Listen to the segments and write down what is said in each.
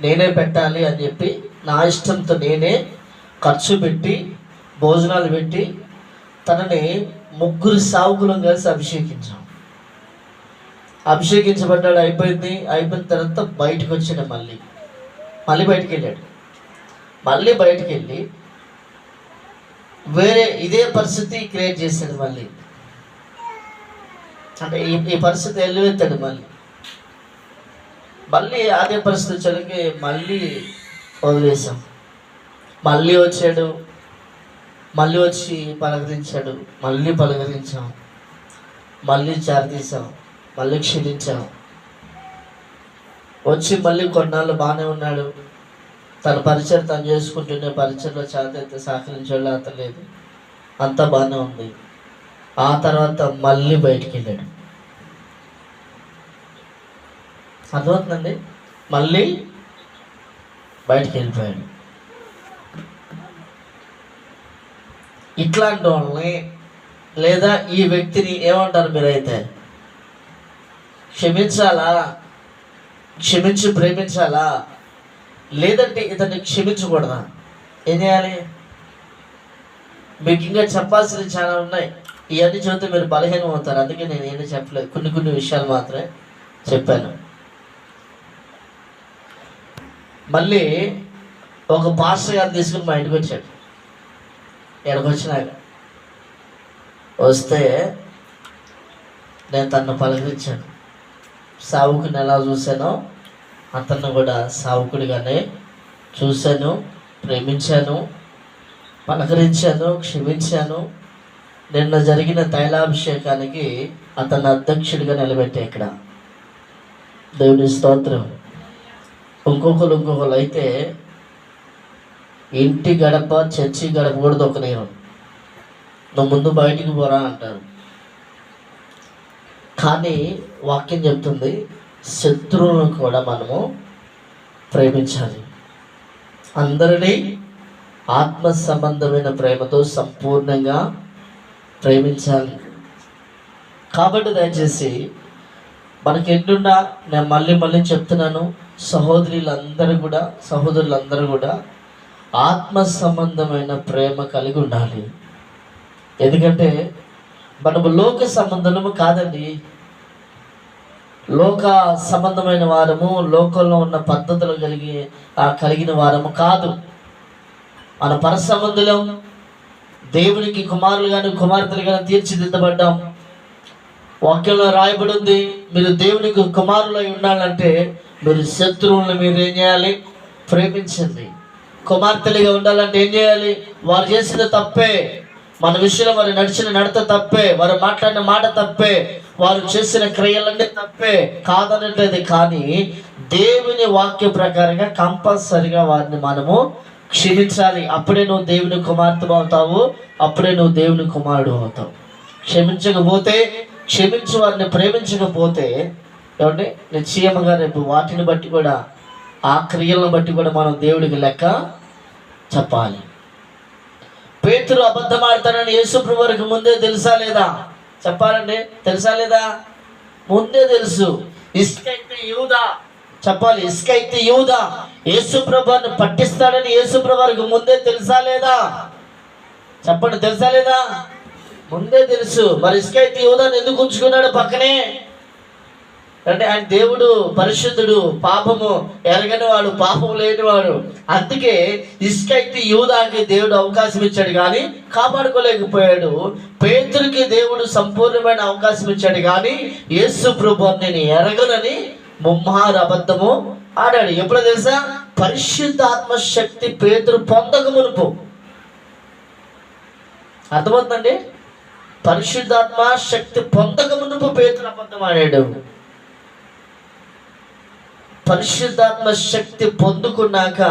నేనే పెట్టాలి అని చెప్పి నా ఇష్టంతో నేనే ఖర్చు పెట్టి భోజనాలు పెట్టి తనని ముగ్గురు సావుకులం కలిసి అభిషేకించాం. అభిషేకించబడ్డాడు అయిపోయింది. అయిపోయిన తర్వాత బయటకు వచ్చాడు మళ్ళీ. మళ్ళీ బయటికి వెళ్ళాడు. మళ్ళీ బయటికి వెళ్ళి వేరే ఇదే పరిస్థితి క్రియేట్ చేశాడు మళ్ళీ. అంటే ఈ పరిస్థితి వెళ్ళి మళ్ళీ. మళ్ళీ అదే పరిస్థితి వచ్చేసరికి మళ్ళీ వదిలేసాం మళ్ళీ వచ్చాడు మళ్ళీ వచ్చి పలకరించాడు మళ్ళీ పలకరించాం మళ్ళీ చారతీసాం మళ్ళీ క్షీణించాం. వచ్చి మళ్ళీ కొన్నాళ్ళు బాగానే ఉన్నాడు. తన పరిచయం తను చేసుకుంటుండే పరిచయంలో చేత సహకరించాడు అంత లేదు. అంతా బాగానే ఉంది. ఆ తర్వాత మళ్ళీ బయటికి వెళ్ళాడు. అర్థమవుతుందండి మళ్ళీ బయటికి వెళ్ళిపోయాడు ఇట్లాంటి వాళ్ళని లేదా ఈ వ్యక్తిని ఏమంటారు మీరైతే? క్షమించాలా? క్షమించి ప్రేమించాలా? లేదంటే ఇతన్ని క్షమించకూడదా? ఏం చేయాలి? మీకు ఇంకా చెప్పాల్సినవి చాలా ఉన్నాయి. ఇవన్నీ చూస్తే మీరు బలహీనం అవుతారు అందుకే నేను ఏమీ చెప్పలేదు. కొన్ని కొన్ని విషయాలు మాత్రమే చెప్పాను. మళ్ళీ ఒక పాస్టర్ గారు తీసుకుని మా ఇంటికి వచ్చాడు. ఇక్కడికి వచ్చినాక వస్తే నేను తను పలకరించాను. సావుకుని ఎలా చూశానో అతన్ని కూడా సావుకుడిగానే చూశాను ప్రేమించాను పలకరించాను క్షమించాను. నిన్న జరిగిన తైలాభిషేకానికి అతను అధ్యక్షుడిగా నిలబెట్టే ఇక్కడ. దేవుని స్తోత్రం. ఇంకొకరు ఇంకొకరు అయితే ఇంటి గడప చర్చి గడప కూడా దొక్కలేరు నువ్వు ముందు బయటికి పోరా అంటారు. కానీ వాక్యం చెప్తుంది శత్రువులను కూడా మనము ప్రేమించాలి. అందరినీ ఆత్మ సంబంధమైన ప్రేమతో సంపూర్ణంగా ప్రేమించాలి. కాబట్టి దయచేసి మనకి ఎన్నున్నా నేను మళ్ళీ మళ్ళీ చెప్తున్నాను సహోదరులందరూ కూడా సహోదరులందరూ కూడా ఆత్మ సంబంధమైన ప్రేమ కలిగి ఉండాలి. ఎందుకంటే మనము లోక సంబంధము కాదండి. లోక సంబంధమైన వారము లోకంలో ఉన్న పద్ధతులు కలిగి కలిగిన వారము కాదు. మన పరసంబంధులం దేవునికి కుమారులు కానీ కుమార్తెలు కానీ తీర్చిదిద్దబడ్డాం. వాక్యంలో రాయబడి ఉంది మీరు దేవునికి కుమారులై ఉండాలంటే మీరు శత్రువులను మీరు ఏం చేయాలి? ప్రేమించండి. కుమార్తెలుగా ఉండాలంటే ఏం చేయాలి? వారు చేసిన తప్పే మన విషయంలో వారు నడిచిన నడత తప్పే వారు మాట్లాడిన మాట తప్పే వారు చేసిన క్రియలన్నీ తప్పే కాదనట్లేదు కానీ దేవుని వాక్య ప్రకారంగా కంపల్సరిగా వారిని మనము క్షమించాలి. అప్పుడే నువ్వు దేవుని కుమార్తె అవుతావు అప్పుడే నువ్వు దేవుని కుమారుడు అవుతావు. క్షమించకపోతే క్షమించి వారిని ప్రేమించకపోతే ఏమంటే నిశ్చయముగా రేపు వాటిని బట్టి కూడా ఆ క్రియలను బట్టి కూడా మనం దేవుడికి లెక్క చెప్పాలి. పేతురు అబద్ధం ఆడతానని యేసుప్రభు వారికి ముందే తెలుసా లేదా? చెప్పాలండి తెలుసా లేదా? ముందే తెలుసు. ఇసుకైతే యూదా. చెప్పాలి ఇసుకైతే యూదా. యేసుప్రభాన్ని పట్టిస్తాడని యేసుప్రభు వారికి ముందే తెలుసా లేదా? చెప్పండి తెలుసా లేదా? ముందే తెలుసు. మరి ఇసుకైతే యూదాని ఎందుకు ఉంచుకున్నాడు పక్కనే? అంటే ఆయన దేవుడు పరిశుద్ధుడు పాపము ఎరగని వాడు పాపము లేనివాడు. అందుకే ఇసుకైతే యూదాకి దేవుడు అవకాశం ఇచ్చాడు కానీ కాపాడుకోలేకపోయాడు. పేతురికి దేవుడు సంపూర్ణమైన అవకాశం ఇచ్చాడు కానీ యేసు ప్రభు నేను ఎరగనని ముమ్మారు అబద్ధము ఆడాడు. ఎప్పుడు తెలుసా? పరిశుద్ధాత్మ శక్తి పేతురు పొందక మునుపు. అర్థమవుతుందండి? పరిశుద్ధాత్మ శక్తి పొందక మునుపు పేతురు అబద్ధం ఆడాడు. పరిశుద్ధాత్మ శక్తి పొందుకున్నాక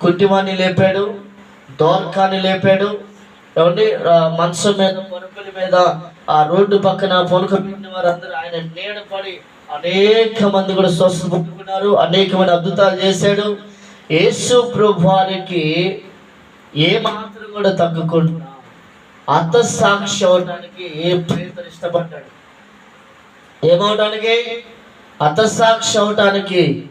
కుంటివాణ్ణి లేపాడు దోర్కాన్ని లేపాడు. ఏమండి? ఆ, మంచం మీద పరుపుల మీద ఆ రోడ్డు పక్కన పొనుక పెట్టిన వారందరూ ఆయన నీడ పడి అనేక మంది కూడా స్వస్థ పొందుకున్నారు అనేకమైన అద్భుతాలు చేశాడు. యేసు ప్రభు వారికి ఏ మాత్రం కూడా తగ్గకుండా అత సాక్షి అవడానికి పేదలు ఇష్టపడ్డాడు ఏమవడానికి అర్థసాక్షి అవటానికి.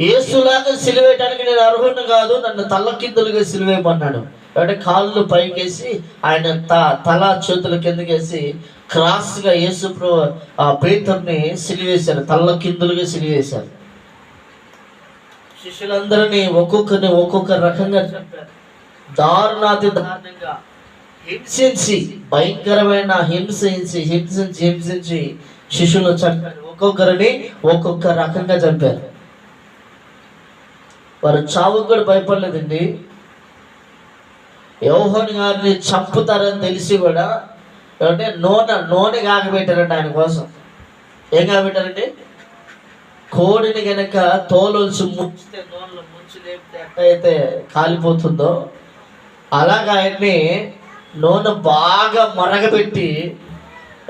ఏసులాగా సిలివేయటానికి నేను అర్హుడు కాదు నన్ను తల్లకిందులుగా సిలువేయమన్నాడు. అంటే కాళ్ళు పైకేసి ఆయన త తల చేతుల కిందకేసి క్రాస్గా యేసు ఆ పేతుర్ని సిలివేశారు తల్ల కిందులుగా సిలివేశారు. శిష్యులందరినీ ఒక్కొక్కరిని ఒక్కొక్క రకంగా చెప్పారు దారుణాతి దారుణంగా. హింసించి భయంకరమైన హింసించి హింసించి హింసించి శిష్యులు చంపారు. ఒక్కొక్కరిని ఒక్కొక్క రకంగా చంపారు. వారు చావుకు కూడా భయపడలేదండి. యోహోని గారిని చంపుతారని తెలిసి కూడా ఏమంటే నూనె నూనె కాగబెట్టారంట ఆయన కోసం. ఏం కాగబెట్టారండి? కోడిని కనుక తోలొల్చి ముంచితే నూనెలో ముంచి లేపితే ఎట్టయితే కాలిపోతుందో అలాగ ఆయన్ని నూనె బాగా మరగబెట్టి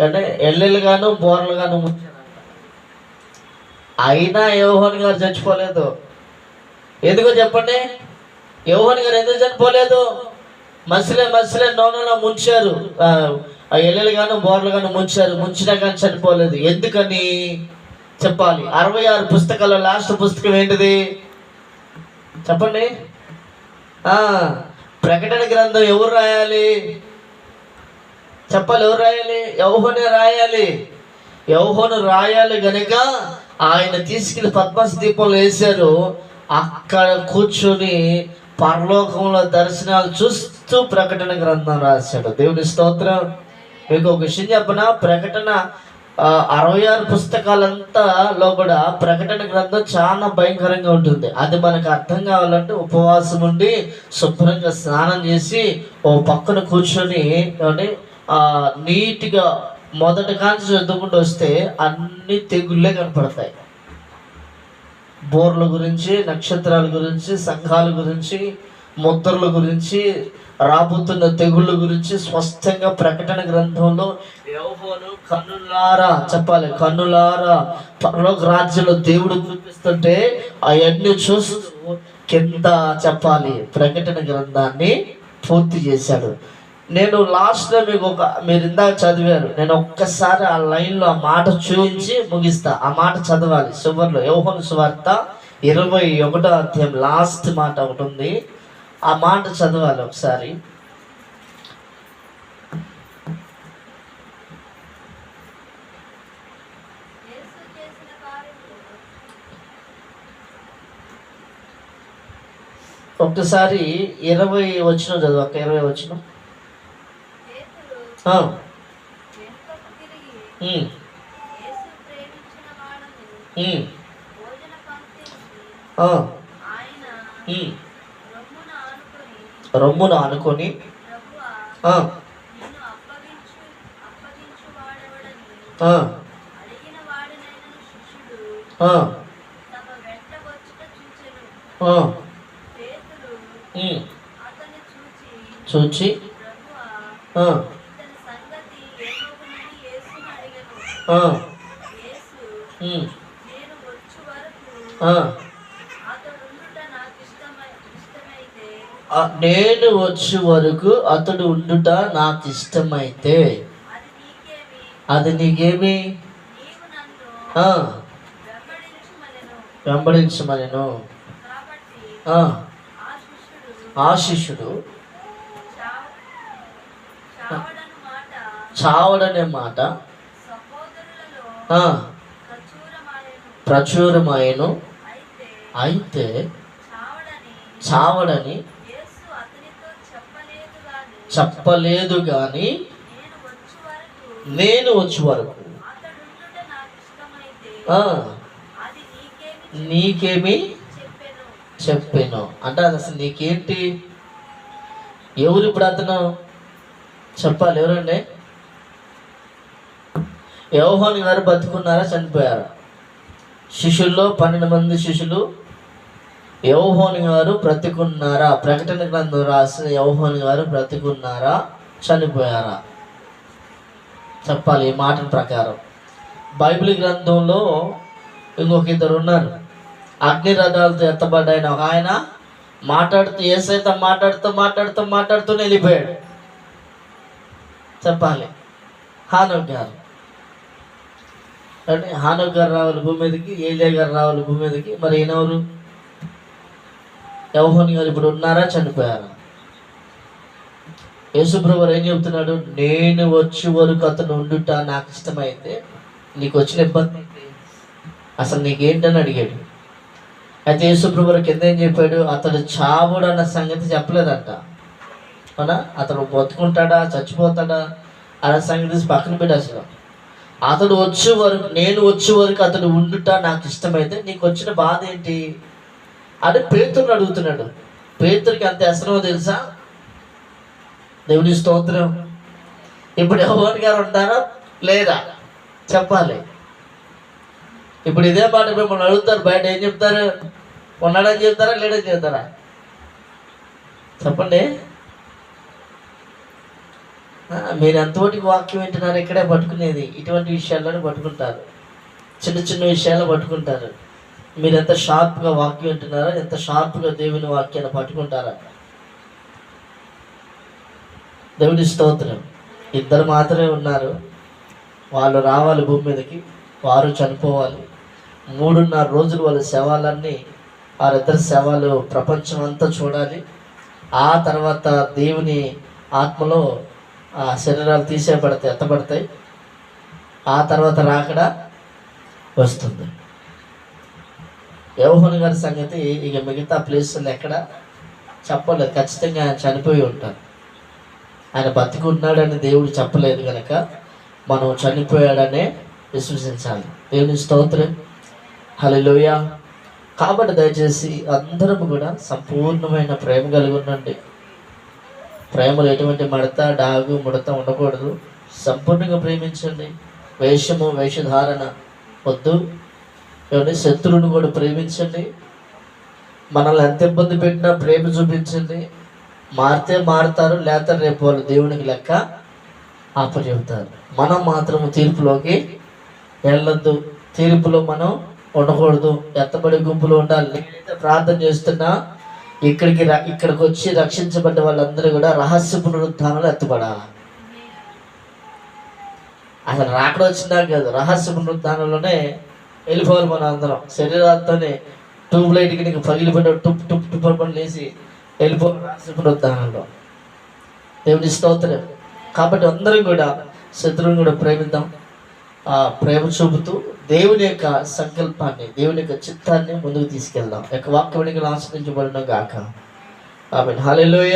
అంటే ఎల్లెలుగాను బోర్లుగాను ముంచారంట అయినా యోహోని గారు చచ్చిపోలేదు. ఎందుకో చెప్పండి? యోహోని గారు ఎందుకు చనిపోలేదు? మసిలే మసిలే నూనెలో ముంచారు. ఆ, ఆ ఎల్లెలు గాను బోర్లు గాను ముంచారు. ముంచినా కానీ చనిపోలేదు. ఎందుకని? చెప్పాలి. అరవై ఆరు పుస్తకాల లాస్ట్ పుస్తకం ఏంటిది? చెప్పండి. ప్రకటన గ్రంథం ఎవరు రాయాలి? చెప్పాలి ఎవరు రాయాలి? యౌహోనే రాయాలి. యౌహోను రాయాలి గనక ఆయన తీసుకెళ్ళి పద్మస దీపంలో వేశారు. అక్కడ కూర్చొని పరలోకంలో దర్శనాలు చూస్తూ ప్రకటన గ్రంథం రాశాడు. దేవుని స్తోత్రం. మీకు ఒక విషయం చెప్పనా? ప్రకటన అరవై ఆరు పుస్తకాలంతా లో కూడా ప్రకటన గ్రంథం చాలా భయంకరంగా ఉంటుంది. అది మనకు అర్థం కావాలంటే ఉపవాసం ఉండి శుభ్రంగా స్నానం చేసి ఓ పక్కన కూర్చొని నీట్గా మొదటి కాంచి చదువుకుంటూ వస్తే అన్ని తెగుళ్ళే కనపడతాయి. బోర్ల గురించి నక్షత్రాల గురించి సంఘాల గురించి ముద్రల గురించి రాబోతున్న తెగుళ్ళ గురించి స్పష్టంగా ప్రకటన గ్రంథంలో యెహోవాను కన్నులారా చెప్పాలి. కన్నులారా పరలోక రాజ్యంలో దేవుడు చూపిస్తుంటే అవన్నీ చూస్తూ కింద చెప్పాలి. ప్రకటన గ్రంథాన్ని పూర్తి చేశాడు. నేను లాస్ట్లో మీకు ఒక మీరు ఇందాక చదివారు. నేను ఒక్కసారి ఆ లైన్లో ఆ మాట చూపించి ముగిస్తా. ఆ మాట చదవాలి. చివరిలో యోహన్ సువార్త ఇరవై ఒకటో అధ్యాయం లాస్ట్ మాట ఒకటి ఉంది. ఆ మాట చదవాలి ఒకసారి. ఒక్కసారి ఇరవై వచ్చిన చదువు ఒక ఇరవై వచ్చిన భోజన పంక్తికి ఆయన రొమ్మున ఆనుకొని రొమ్మున అనుకొని చూచి ఆ, ఆ, నేను వరకు ఆ. అతడుండుట నాకు ఇష్టమై ఇష్టమైతే ఆ, నేను వచ్చే వరకు అతడు ఉండుట నాకు ఇష్టమైతే అది నీకేమి? వెంబడించమలను ఆ చావడనే మాట. ప్రచురమాయను అయితే చావడని చావడని యేసు అతనితో చెప్పలేదు గాని చెప్పలేదు కానీ నేను వచ్చే వరకు. నీకేమి చెప్పాను. అంటే అది అసలు నీకేంటి? ఎవరు ఇప్పుడు అతను? చెప్పాలి ఎవరండి? యోహోని గారు బతుకున్నారా చనిపోయారా? శిష్యుల్లో పన్నెండు మంది శిష్యులు యౌహోని గారు బ్రతికున్నారా? ప్రకటన గ్రంథం రాసిన యౌహోని గారు బ్రతికున్నారా? చనిపోయారా? చెప్పాలి ఈ మాట ప్రకారం. బైబిల్ గ్రంథంలో ఇంకొక ఇద్దరు ఉన్నారు. అగ్ని రథాలతో ఎత్తబడ్డాయన ఒక ఆయన మాట్లాడుతూ ఏసైతే మాట్లాడుతూ మాట్లాడుతూ మాట్లాడుతూ వెళ్ళిపోయాడు చెప్పాలి. హానోక్ గారు. అంటే హానోక్ గారు రావాలి భూమి మీదకి ఏజే గారు రావాలి భూమి మీదకి. మరి ఈయనెవరు? యవహోని గారు ఇప్పుడు ఉన్నారా? చనిపోయారా? యేసుప్రభు ఏం చెప్తున్నాడు నేను వచ్చే వరకు అతను ఉండుట నాకు ఇష్టమైతే నీకు వచ్చిన ఇబ్బంది ఏంటి? అసలు నీకేంటని అడిగాడు. అయితే యేసుప్రభు కింద ఏం చెప్పాడు? అతడు చావుడు అన్న సంగతి చెప్పలేదంట. అవునా? అతను బతుకుంటాడా? చచ్చిపోతాడా? అన్న సంగతి పక్కన పెట్టి అసలు అతడు వచ్చే వరకు నేను వచ్చే వరకు అతడు ఉండుట నాకు ఇష్టమైతే నీకు వచ్చిన బాధ ఏంటి? అని పేతురుని అడుగుతున్నాడు. పేతురికి అంత అసలు తెలుసా? దేవుని స్తోత్రం. ఇప్పుడు ఎవరి గారు ఉంటారా? లేదా? చెప్పాలి. ఇప్పుడు ఇదే మాట మిమ్మల్ని అడుగుతారు. బయట ఏం చెప్తారు? ఉన్నాడని చెప్తారా? లేడని చెప్తారా? చెప్పండి. మీరు ఎంతవరకు వాక్యం వింటున్నారు? ఇక్కడే పట్టుకునేది. ఇటువంటి విషయాల్లోనే పట్టుకుంటారు. చిన్న చిన్న విషయాలు పట్టుకుంటారు. మీరు ఎంత షార్ప్గా వాక్యం వింటున్నారో ఎంత షార్ప్గా దేవుని వాక్యాన్ని పట్టుకుంటారా. దేవుని స్తోత్రం. ఇద్దరు మాత్రమే ఉన్నారు. వాళ్ళు రావాలి భూమి మీదకి వారు చనిపోవాలి. మూడున్నర రోజులు వాళ్ళ శవాలన్నీ వారిద్దరి శవాలు ప్రపంచం అంతా చూడాలి. ఆ తర్వాత దేవుని ఆత్మలో ఆ శరీరాలు తీసేయబడతాయి ఎత్తబడతాయి. ఆ తర్వాత రాకడా వస్తుంది. యవహోన్ గారి సంగతి ఇక మిగతా ప్లేసులు ఎక్కడ చెప్పలేదు. ఖచ్చితంగా ఆయన చనిపోయి ఉంటారు. ఆయన బతికున్నాడని దేవుడు చెప్పలేదు కనుక మనం చనిపోయాడనే విశ్వసించాలి. దేవుని స్తోత్రం. హలోయ కాబట్టి దయచేసి అందరం కూడా సంపూర్ణమైన ప్రేమ కలిగి ఉండండి. ప్రేమలో ఎటువంటి మడత డాగు ముడత ఉండకూడదు. సంపూర్ణంగా ప్రేమించండి. వేషము వేషధారణ వద్దు. కానీ శత్రువుని కూడా ప్రేమించండి. మనల్ని ఎంత ఇబ్బంది పెట్టినా ప్రేమ చూపించండి. మారితే మారుతారు లేకపోతే రేపు వాళ్ళు దేవునికి లెక్క అప్పచెబుతారు మనం మాత్రం తీర్పులోకి వెళ్ళొద్దు. తీర్పులో మనం ఉండకూడదు. ఎత్తబడి గుంపులు ఉండాలి. నేనైతే ప్రార్థన చేస్తున్నా ఇక్కడికి ర- ఇక్కడికి వచ్చి రక్షించబడ్డ వాళ్ళందరూ కూడా రహస్య పునరుద్ధానంలో ఎత్తబడాలి. అసలు రాకడ వచ్చినా కాదు రహస్య పునరుద్ధానంలోనే వెళ్ళిపోవాలి మన అందరం. శరీరాలతోనే ట్యూబ్ లైట్కి నీకు పగిలిపోయిన టుప్ టుప్ టుప్ పని లేచి వెళ్ళిపోవాలి రహస్య దేవుడి దేవుని స్తోత్రం. కాబట్టి అందరం కూడా శత్రువుని కూడా ప్రేమిద్దాం. ఆ ప్రేమ చూపుతూ దేవుని యొక్క సంకల్పాన్ని దేవుని యొక్క చిత్తాన్ని ముందుకు తీసుకెళ్దాం. యొక్క వాక్యం ఆశ్రయించబడిన గాక. ఆమె హాలెలూయ